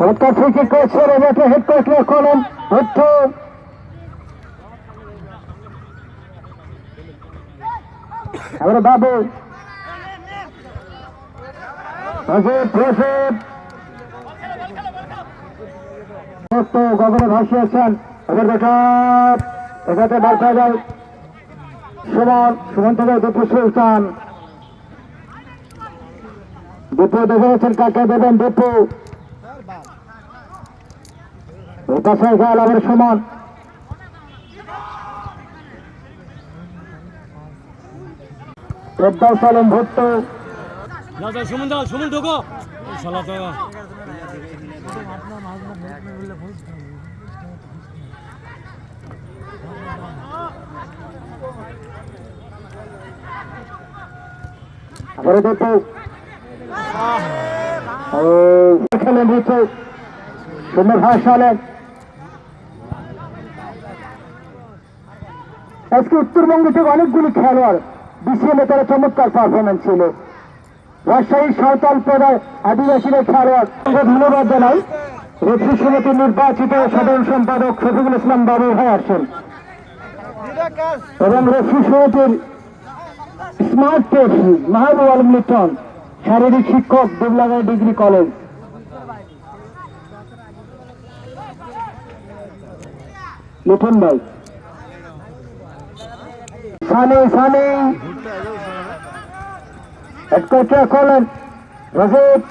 চমৎকার free kick করেছে রোবটে head coach করেন হচ্ছ এবারে বাবু। গগনে ভাসিয়েছেন এবার দেখা এটাতে বার পাওয়া যায়। সুমন সুমন থেকে দীপু সুলতান দীপু দেখে গেছেন কাকে দেবেন দীপু আবার সুমন। সালেম ভুট্টো। না যাও সুমন দাও সুমন ঢোকো। শালা তো আবার দীপু ও খেলেন ভুট্টো সুন্দর ভাসালেন আজকে উত্তরবঙ্গ থেকে অনেকগুলি খেলোয়াড় বিসিএলে তারা চমৎকার পারফরমেন্স ছিল। রাজশাহী সাঁওতাল প্রদায় আদিবাসীদের খেলোয়াড়। ধন্যবাদ জানাই। রেফরি সমিতির নির্বাচিত সাধারণ সম্পাদক শফিকুল ইসলাম বাবু ভাই আসছেন এবং রেফরি সমিতির স্মার্ট টেস্ট মাহবুব আলম লিটন, শারীরিক শিক্ষক দেবলাগাই ডিগ্রি কলেজ। লিটন ভাই। সানি সানি। কলেন রজিত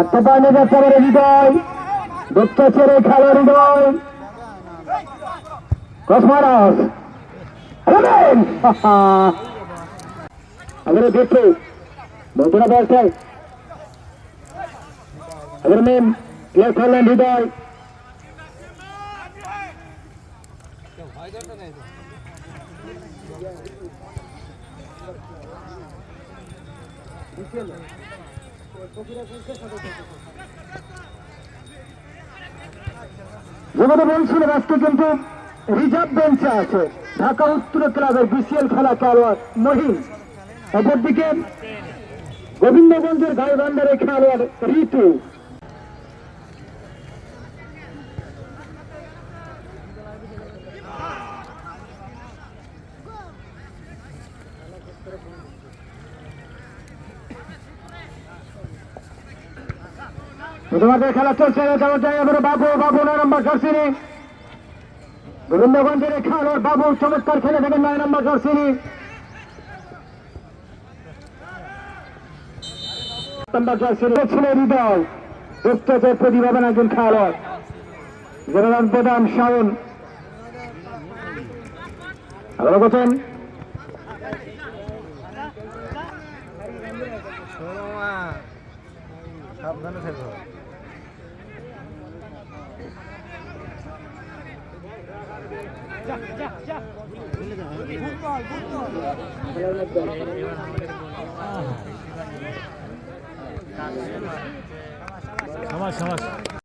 একটা পানি যাচ্ছে আমার হৃদয়। দুঃখ ছেড়ে খেলো হৃদয়। কসমারাস আমরা দেখো বন্ধুরা ব্যবসায় প্লে করলেন হৃদয়। যেভাবে বলছিলেন আজকে কিন্তু রিজার্ভ বেঞ্চে আছে। ঢাকা উত্তর ক্লাবের বিসিএল খেলা খেলোয়াড় মহিম অপরদিকে গোবিন্দগঞ্জের গাইবান্ডারের খেলোয়াড় ঋতু। তোমাদের খেলা চলছে বাবু বাবু, নয় নম্বর জার্সিনি। গোবিন্দগঞ্জের খেলোয়াড় বাবু চমৎকার খেলে থাকেন নয় নম্বর হৃদয় একজন খেলোয়াড়। প্রধান শাওন। সাবধানে থেকো। সমাজ সমাজ।